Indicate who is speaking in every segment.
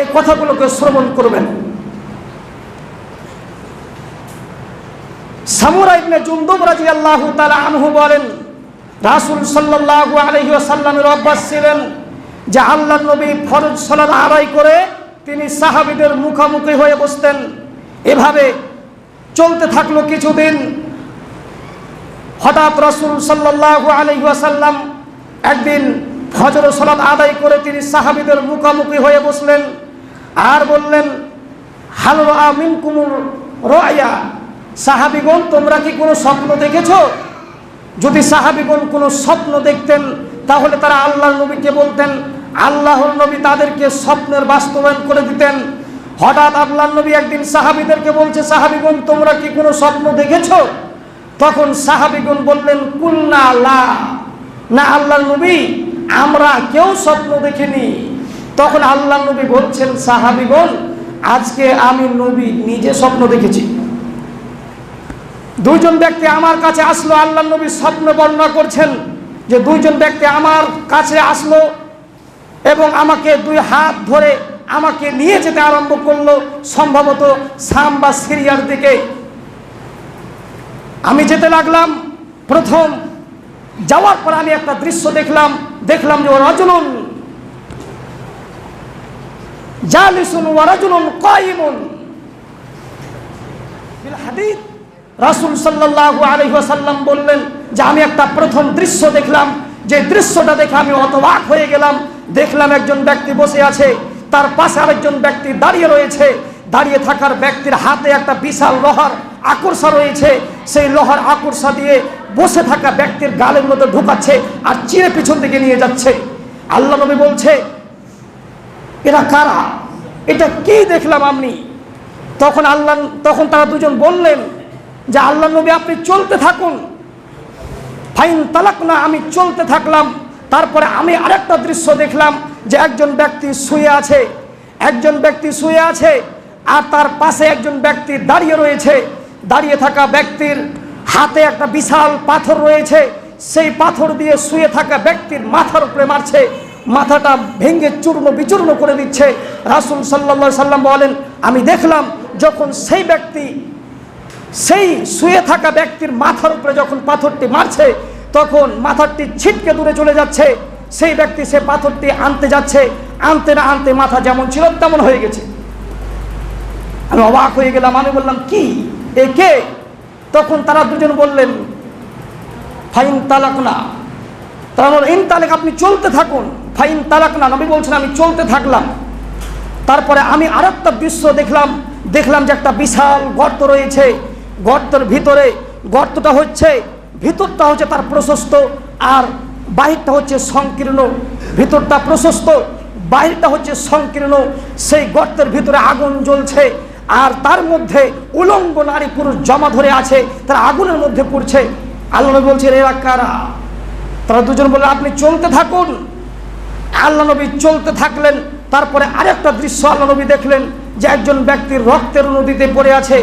Speaker 1: এই কথাগুলোকে শ্রবণ করবেন। সামুরা ইবনে জুন্দুব রাদিয়াল্লাহু তাআলা আনহু বলেন, রাসূল সাল্লাল্লাহু আলাইহি ওয়াসাল্লামের অভ্যাস ছিলেন যে আল্লাহর নবী ফরজ সালাত আদায় করে তিনি সাহাবীদের মুখোমুখি হয়ে বসতেন। এভাবে চলতে থাকল কিছুদিন। হঠাৎ রাসূল সাল্লাল্লাহু আলাইহি ওয়াসাল্লাম একদিন ফজর সালাত আদায় করে তিনি সাহাবিদের মুখোমুখি হয়ে বসলেন। আর বললেন, হাল আমিন কুমুর রয়া। সাহাবিগণ, তোমরা কি কোনো স্বপ্ন দেখেছ? যদি সাহাবিগণ কোনো স্বপ্ন দেখতেন, তাহলে তারা আল্লাহর নবীকে বলতেন, আল্লাহর নবী তাদেরকে স্বপ্নের বাস্তবায়ন করে দিতেন। হঠাৎ আল্লাহর নবী একদিন সাহাবিদেরকে বলছে, সাহাবিগণ, তোমরা কি কোনো স্বপ্ন দেখেছ? তখন সাহাবিগণ বললেন, কুল্না লা। না আল্লাহর নবী, আমরা কেউ স্বপ্ন দেখিনি। তখন আল্লাহ নবী বলছেন সাহাবিগণ আজকে আমি নবী নিজে স্বপ্ন দেখেছি। দুইজন ব্যক্তি আমার কাছে আসলো, আল্লাহ নবী স্বপ্ন বর্ণনা করছেন যে দুইজন ব্যক্তি আমার কাছে আসলো এবং আমাকে দুই হাত ধরে আমাকে নিয়ে যেতে আরম্ভ করল। সম্ভবত সাম বা সিরিয়ার দিকে। আমি যেতে লাগলাম। প্রথম যাওয়ার পর আমি একটা দৃশ্য দেখলাম। দেখলাম যে ও রজনুন জালিসুন ওয়া রাজুলুন কায়িমুন। ফিল হাদিদ রাসূল বললেন যে, আমি একটা প্রথম দৃশ্য দেখলাম। যে দৃশ্যটা দেখে আমি অতবাক হয়ে গেলাম। দেখলাম একজন ব্যক্তি বসে আছে। তার পাশে আরেকজন ব্যক্তি দাঁড়িয়ে রয়েছে। দাঁড়িয়ে থাকার ব্যক্তির হাতে একটা বিশাল লোহার আকর্ষা রয়েছে। সেই লোহার আকর্ষা দিয়ে বসে থাকা ব্যক্তির গালের মধ্যে ঢুকাচ্ছে আর চিরে পিছন দিকে নিয়ে যাচ্ছে। আল্লাহ নবী বলছে এরা কারা? এটা কি দেখলাম আমি? তখন আল্লাহ, তখন তারা দুজন বললেন যে, আল্লাহ নবী, আপনি চলতে থাকুন। ফাইন তালাক না আমি চলতে থাকলাম। তারপরে আমি আরেকটা দৃশ্য দেখলাম যে, একজন ব্যক্তি শুয়ে আছে, একজন ব্যক্তি শুয়ে আছে, আর তার পাশে একজন ব্যক্তি দাঁড়িয়ে রয়েছে। দাঁড়িয়ে থাকা ব্যক্তির হাতে একটা বিশাল পাথর রয়েছে। সেই পাথর দিয়ে শুয়ে থাকা ব্যক্তির মাথার উপরে মারছে। মাথাটা ভেঙে চূর্ণ বিচূর্ণ করে দিচ্ছে। রাসুল সাল্লা সাল্লাম বলেন, আমি দেখলাম যখন সেই ব্যক্তি, সেই শুয়ে থাকা ব্যক্তির মাথার উপরে যখন পাথরটি মারছে, তখন মাথারটি ছিটকে দূরে চলে যাচ্ছে। সেই ব্যক্তি সে পাথরটি আনতে যাচ্ছে। আনতে না আনতে মাথা যেমন ছিল তেমন হয়ে গেছে। আমি অবাক হয়ে গেলাম, আমি বললাম, কি? এ কে? তখন তারা দুজন বললেন, ফাইন তালাক না তারা বলল ইন তালাক, আপনি চলতে থাকুন। ফাইন তালাক না, নবী বলছেন, আমি চলতে থাকলাম। তারপরে আমি আর একটা দৃশ্য দেখলাম দেখলাম যে একটা বিশাল গর্ত রয়েছে। গর্তের ভিতরে, গর্তটা হচ্ছে, ভিতরটা হচ্ছে তার প্রশস্ত, আর বাহিরটা হচ্ছে সংকীর্ণ। ভিতরটা প্রশস্ত, বাহিরটা হচ্ছে সংকীর্ণ। সেই গর্তের ভিতরে আগুন জ্বলছে, আর তার মধ্যে উলঙ্গ নারী পুরুষ জমা ধরে আছে, তারা আগুনের মধ্যে পড়ছে। আল্লাহ নবী বলছেন, এরা কারা? তারা দুজন বললেন, আপনি চলতে থাকুন। আল্লাহ নবী চলতে থাকলেন, তারপরে আরেকটা দৃশ্য আল্লাহ নবী দেখলেন যে একজন ব্যক্তির রক্তের নদীতে পড়ে আছে।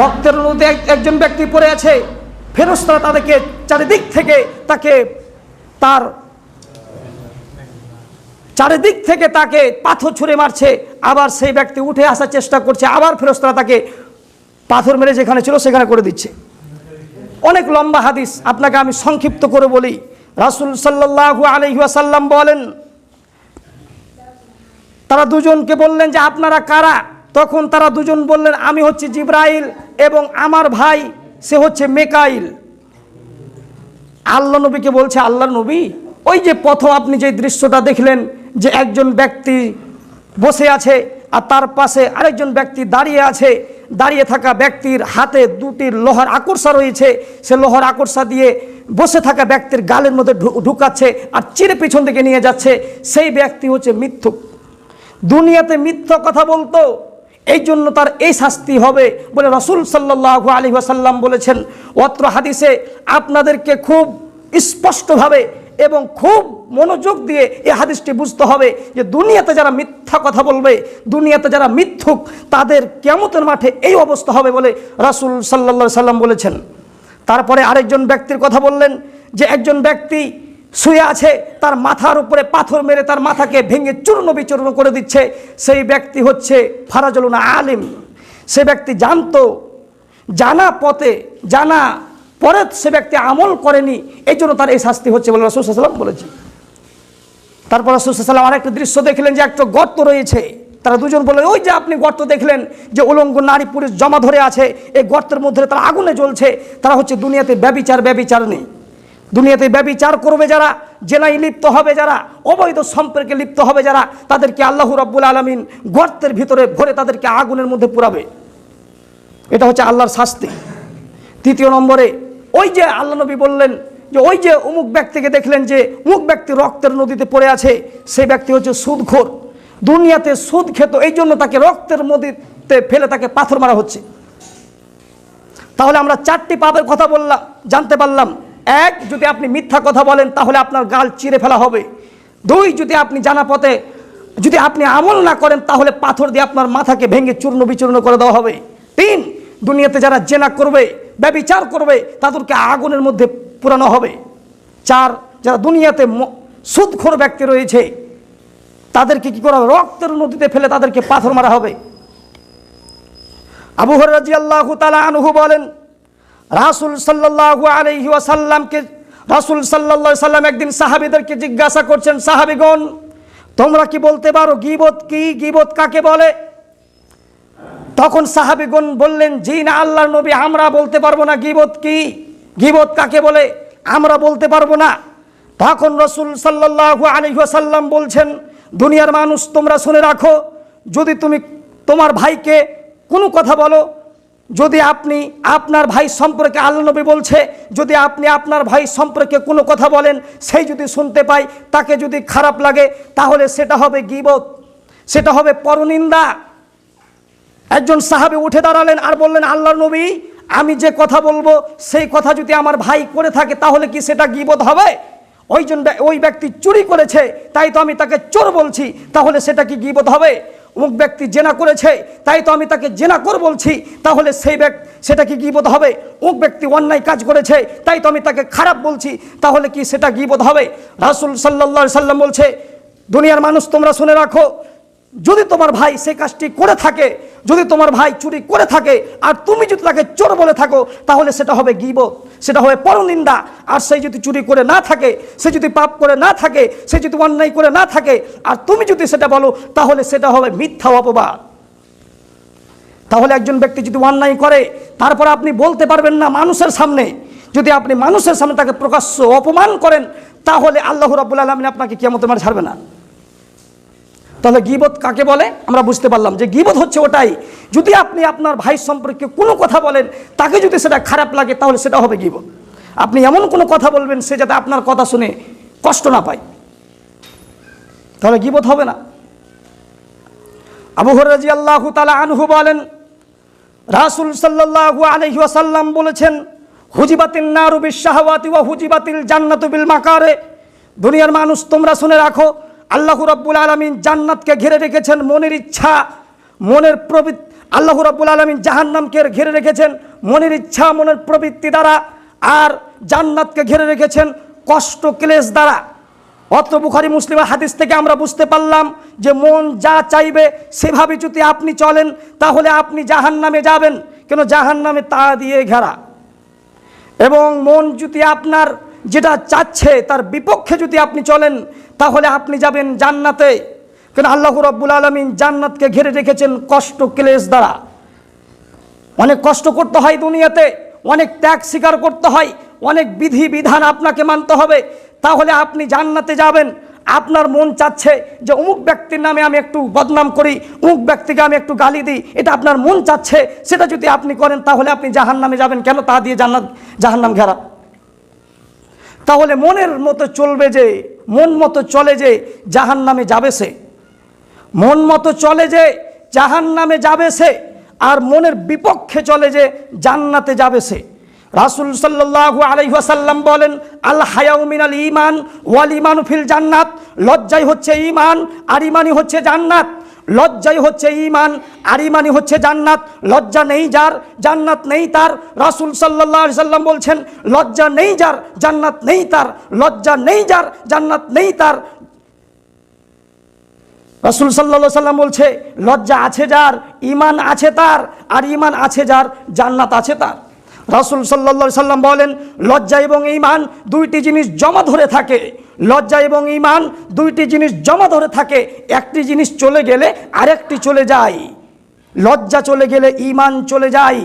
Speaker 1: রক্তের নদীতে একজন ব্যক্তি পড়ে আছে, ফেরস্তারা তাদেরকে চারিদিক থেকে তাকে তার চারিদিক থেকে তাকে পাথর ছুঁড়ে মারছে, আবার সেই ব্যক্তি উঠে আসার চেষ্টা করছে, আবার ফেরস্তারা তাকে পাথর মেরে যেখানে ছিল সেখানে করে দিচ্ছে। অনেক লম্বা হাদিস, আপনাকে আমি সংক্ষিপ্ত করে বলি। রাসুল সাল্লাল্লাহু আলাইহি ওয়াসাল্লাম বলেন, তারা দুজনকে বললেন যে, আপনারা কারা? তখন তারা দুজন বললেন, আমি হচ্ছে জিব্রাইল এবং আমার ভাই, সে হচ্ছে মেকাইল। আল্লাহ নবীকে বলছে, আল্লাহ নবী, ওই যে পথ আপনি যে দৃশ্যটা দেখলেন যে একজন ব্যক্তি বসে আছে আর তার পাশে আরেকজন ব্যক্তি দাঁড়িয়ে আছে দাঁড়িয়ে থাকা ব্যক্তির হাতে দুটি লোহার আকর্ষা রয়েছে। সে লোহার আকর্ষা দিয়ে বসে থাকা ব্যক্তির গালের মধ্যে ঢুকাচ্ছে আর চিরে পিছন দিকে নিয়ে যাচ্ছে। সেই ব্যক্তি হচ্ছে মিথ্যুক দুনিয়াতে মিথ্য কথা বলতো, এই জন্য তার এই শাস্তি হবে বলে রসুল সাল্লাহ আলী ওয়াসাল্লাম বলেছেন। অত্র হাদিসে আপনাদেরকে খুব স্পষ্টভাবে এবং খুব মনোযোগ দিয়ে এই হাদিসটি বুঝতে হবে যে দুনিয়াতে যারা মিথ্যা কথা বলবে, দুনিয়াতে যারা মিথ্যুক, তাদের কেমতের মাঠে এই অবস্থা হবে বলে রাসুল সাল্লা সাল্লাম বলেছেন। তারপরে আরেকজন ব্যক্তির কথা বললেন যে একজন ব্যক্তি শুয়ে আছে, তার মাথার উপরে পাথর মেরে তার মাথাকে ভেঙে চূর্ণ বিচূর্ণ করে দিচ্ছে। সেই ব্যক্তি হচ্ছে ফারাজুলনা আলিম। সে ব্যক্তি জানতো, জানা পথে, জানা পরে সে ব্যক্তি আমল করেনি, এই জন্য তার এই শাস্তি হচ্ছে বলে রসুলাম বলেছে তারপর রসুলাম আরেকটা দৃশ্য দেখলেন যে একটা গর্ত রয়েছে। তারা দুজন বললেন, ওই যে আপনি গর্ত দেখলেন যে উলঙ্গ নারী পুরুষ জমা ধরে আছে, এই গর্তের মধ্যে তারা আগুনে জ্বলছে, তারা হচ্ছে দুনিয়াতে ব্যবিচার ব্যবিচার নেই। দুনিয়াতে ব্যবিচার করবে যারা জেনাই লিপ্ত হবে যারা, অবৈধ সম্পর্কে লিপ্ত হবে যারা, তাদেরকে আল্লাহ রাব্বুল আলমিন গর্তের ভিতরে ভরে তাদেরকে আগুনের মধ্যে পুরাবে। এটা হচ্ছে আল্লাহর শাস্তি। তৃতীয় নম্বরে ওই যে আল্লাহ নবী বললেন যে ওই যে অমুক ব্যক্তিকে দেখলেন যে অমুক ব্যক্তি রক্তের নদীতে পড়ে আছে, সেই ব্যক্তি হচ্ছে সুদখোর। দুনিয়াতে সুদ খেত, এই জন্য তাকে রক্তের নদীতে ফেলে তাকে পাথর মারা হচ্ছে। তাহলে আমরা চারটি পাপের কথা বললাম, জানতে পারলাম। এক, যদি আপনি মিথ্যা কথা বলেন, তাহলে আপনার গাল চিরে ফেলা হবে। দুই, যদি আপনি জানা পথে যদি আপনি আমল না করেন, তাহলে পাথর দিয়ে আপনার মাথাকে ভেঙে চূর্ণ বিচূর্ণ করে দেওয়া হবে। তিন, দুনিয়াতে যারা জেনা করবে ব্যবিচার করবে, তাদেরকে আগুনের মধ্যে পুরানো হবে। চার, যারা দুনিয়াতে সুদখোর ব্যক্তি রয়েছে, তাদেরকে কি করা হবে? রক্তের নদীতে ফেলে তাদেরকে পাথর মারা হবে। আবু হরাজি আল্লাহ তালা আনহু বলেন, রাসুল সাল্লাল্লাহু আলাইহি ওয়াসাল্লামকে, রাসুল সাল্লাল্লাহু সাল্লাম একদিন সাহাবীদেরকে জিজ্ঞাসা করছেন, সাহাবীগণ, তোমরা কি বলতে পারো গিবত কি? গিবত কাকে বলে? তখন সাহাবীগণ বললেন, জি না আল্লাহর নবী, আমরা বলতে পারব না, গিবত কি? গিবত কাকে বলে? আমরা বলতে পারব না। তখন রসুল সাল্লাল্লাহু আলাইহি ওয়াসাল্লাম বলছেন, দুনিয়ার মানুষ, তোমরা শুনে রাখো, যদি তুমি তোমার ভাইকে কোনো কথা বলো, যদি আপনি আপনার ভাই সম্পর্কে আল্লাহ নবী বলছে, যদি আপনি আপনার ভাই সম্পর্কে কোনো কথা বলেন, সেই যদি শুনতে পাই তাকে যদি খারাপ লাগে, তাহলে সেটা হবে গিবত, সেটা হবে পরনিন্দা। একজন সাহাবি উঠে দাঁড়ালেন আর বললেন আল্লাহ নবী, আমি যে কথা বলব, সেই কথা যদি আমার ভাই করে থাকে, তাহলে কি সেটা গিবত হবে? ওই জন্য ওই ব্যক্তি চুরি করেছে, তাই তো আমি তাকে চোর বলছি, তাহলে সেটা কি গিবত হবে? অমুক ব্যক্তি জেনা করেছে, তাই তো আমি তাকে জেনা কর বলছি, তাহলে সেই ব্যক্তি সেটা কি গিবত হবে? অমুক ব্যক্তি অন্যায় কাজ করেছে, তাই তো আমি তাকে খারাপ বলছি, তাহলে কি সেটা গিবত হবে? রাসুল সাল্লাহ সাল্লাম বলছে, দুনিয়ার মানুষ তোমরা শুনে রাখো যদি তোমার ভাই সে কাজটি করে থাকে, যদি তোমার ভাই চুরি করে থাকে, আর তুমি যদি তাকে চোর বলে থাকো, তাহলে সেটা হবে গিবত, সেটা হবে পরনিন্দা। আর সে যদি চুরি করে না থাকে, সে যদি পাপ করে না থাকে, সে যদি অন্যায় করে না থাকে, আর তুমি যদি সেটা বলো, তাহলে সেটা হবে মিথ্যা অপবাদ। তাহলে একজন ব্যক্তি যদি অন্যায় করে, তারপর আপনি বলতে পারবেন না মানুষের সামনে। যদি আপনি মানুষের সামনে তাকে প্রকাশ্য অপমান করেন, তাহলে আল্লাহ রাবুল আলমিন আপনাকে কেমন মার ছাড়বে না। তাহলে গিবত কাকে বলে? আমরা বুঝতে পারলাম যে গিবত হচ্ছে ওটাই। যদি আপনি আপনার ভাই সম্পর্কে কোনো কথা বলেন, তাকে যদি সেটা খারাপ লাগে, তাহলে সেটা হবে গিবত। আপনি এমন কোনো কথা বলবেন, সে যাতে আপনার কথা শুনে কষ্ট না পায়। তাহলে গিবত হবে না। আবু হরাজি আল্লাহ তালা আনহু বলেন, রাসুল সাল্লাল্লাহু আলাইহি ওয়াসাল্লাম বলেছেন, হুজিবাতিন নারু বিশাহওয়াতি ওয়া হুজিবাতিল জান্নাতু বিল মাকারে। দুনিয়ার মানুষ, তোমরা শুনে রাখো আল্লাহ রাব্বুল আলামিন জান্নাতকে ঘিরে রেখেছেন মনের ইচ্ছা, মনের প্রবৃত্তি, আল্লাহ রাব্বুল আলামিন জাহান্নামকে ঘিরে রেখেছেন মনের ইচ্ছা, মনের প্রবৃত্তি দ্বারা আর জান্নাতকে ঘিরে রেখেছেন কষ্ট, ক্লেশ দ্বারা। অত্র বুখারি মুসলিমের হাদিস থেকে আমরা বুঝতে পারলাম যে মন যা চাইবে সেভাবে যদি আপনি চলেন, তাহলে আপনি জাহান নামে যাবেন। কেন? জাহান নামে তা দিয়ে ঘেরা। এবং মন যদি আপনার যেটা চাচ্ছে তার বিপক্ষে যদি আপনি চলেন, তাহলে আপনি যাবেন জান্নাতে। কেন আল্লাহ রব্বুল আলমিন জান্নাতকে ঘিরে রেখেছেন কষ্ট ক্লেশ দ্বারা। অনেক কষ্ট করতে হয় দুনিয়াতে, অনেক ত্যাগ স্বীকার করতে হয়, অনেক বিধি বিধান আপনাকে মানতে হবে। তাহলে আপনি জান্নাতে যাবেন। আপনার মন চাচ্ছে যে অমুক ব্যক্তির নামে আমি একটু বদনাম করি, অমুক ব্যক্তিকে আমি একটু গালি দিই, এটা আপনার মন চাচ্ছে, সেটা যদি আপনি করেন, তাহলে আপনি জাহান নামে যাবেন। কেন তা দিয়ে জান্নাত, জাহান্নাম ঘেরা? তাহলে মনের মতো চলবে যে, মন মতো চলে যে জাহান নামে যাবে সে। মন মতো চলে যে জাহান নামে যাবে সে, আর মনের বিপক্ষে চলে যে জান্নাতে যাবে সে। রাসুল সাল্লাহ আলাইহাসাল্লাম বলেন আল হায়াউমিন আল ইমান ওয়াল ইমান ফিল জান্নাত। লজ্জাই হচ্ছে ইমান আর ইমানই হচ্ছে জান্নাত। লজ্জাই হচ্ছে ইমান আর ইমানই হচ্ছে জান্নাত। লজ্জা নেই যার, জান্নাত নেই তার। রাসুল সাল্লাহ সাল্লাম বলছেন, লজ্জা নেই যার, জান্নাত নেই তার। লজ্জা নেই যার, জান্নাত নেই তার। রসুল সাল্লা সাল্লাম বলছে, লজ্জা আছে যার ইমান আছে তার, আর ইমান আছে যার, জান্নাত আছে তার। রসুল সাল্লা সাল্লাম বলেন, লজ্জা এবং ইমান দুইটি জিনিস জমা ধরে থাকে। লজ্জা এবং ইমান দুইটি জিনিস জমা ধরে থাকে। একটি জিনিস চলে গেলে আরেকটি চলে যায়। লজ্জা চলে গেলে ইমান চলে যায়।